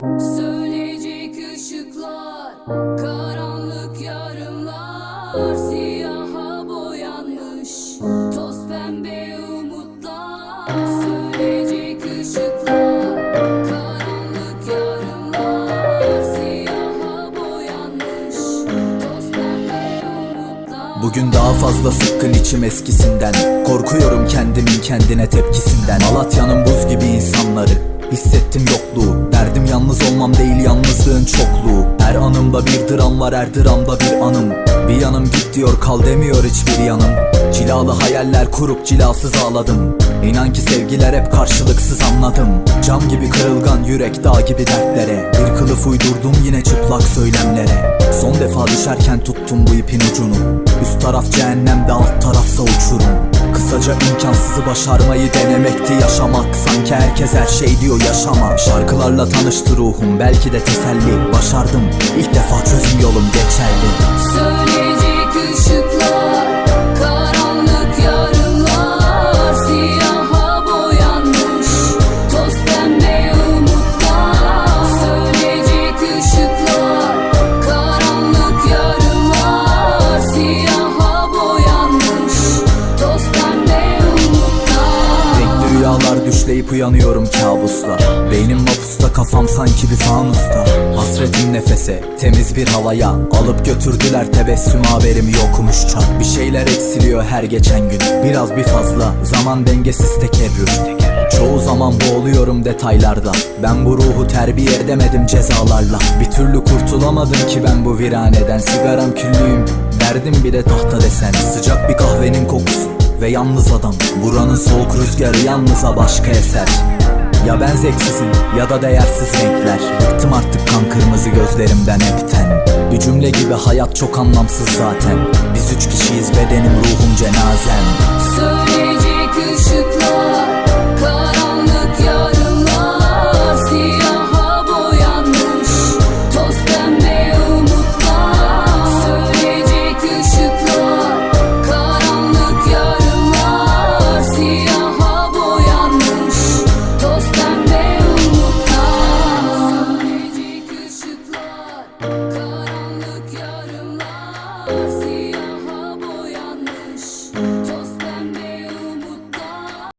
Söyleyecek ışıklar, karanlık yarımlar Siyaha boyanmış, toz pembe umutlar. Söyleyecek ışıklar, karanlık yarımlar Siyaha boyanmış, toz pembe umutlar. Bugün daha fazla sıkkın içim eskisinden. Korkuyorum kendimin kendine tepkisinden. Malatya'nın buz gibi insanları Hissettim yokluğu. Derdim yalnız olmam değil yalnızlığın çokluğu. Her anımda bir dram var her dramda bir anım. Bir yanım git diyor kal demiyor hiçbir yanım. Cilalı hayaller kurup cilasız ağladım. İnan ki sevgiler hep karşılıksız anladım. Cam gibi kırılgan yürek dağ gibi dertlere. Bir kılıf uydurdum yine çıplak söylemlere. Son defa düşerken tuttum bu ipin ucunu Üst taraf cehennemde alt tarafsa uçurum. Kısaca imkansızı başarmayı denemekti yaşamak. Sanki herkes her şey diyor yaşama. Şarkılarla tanıştı ruhum belki de teselli Başardım. İlk defa çözüm yolum geçerli. Söyleyecek rüyalar düşleyip uyanıyorum kabusla Beynim mapusta kafam sanki bir fanusta. Hasretim nefese temiz bir havaya Alıp götürdüler tebessüm. Haberim yokmuş çat Bir şeyler eksiliyor her geçen gün. Biraz bir fazla zaman dengesiz tekerrür. Çoğu zaman boğuluyorum detaylarda. Ben bu ruhu terbiye edemedim cezalarla. Bir türlü kurtulamadım ki ben bu viraneden. Sigaram küllüğüm derdim bir de tahta desen. Sıcak bir kahvenin kokusu ve yalnız adam Buranın soğuk rüzgarı yalnıza başka eser. Ya ben zevksizim ya da değersiz renkler. Bıktım artık kan kırmızı gözlerimden hepten. Bir cümle gibi hayat çok anlamsız zaten. Biz üç kişiyiz bedenim ruhum cenazem. Söyleyecek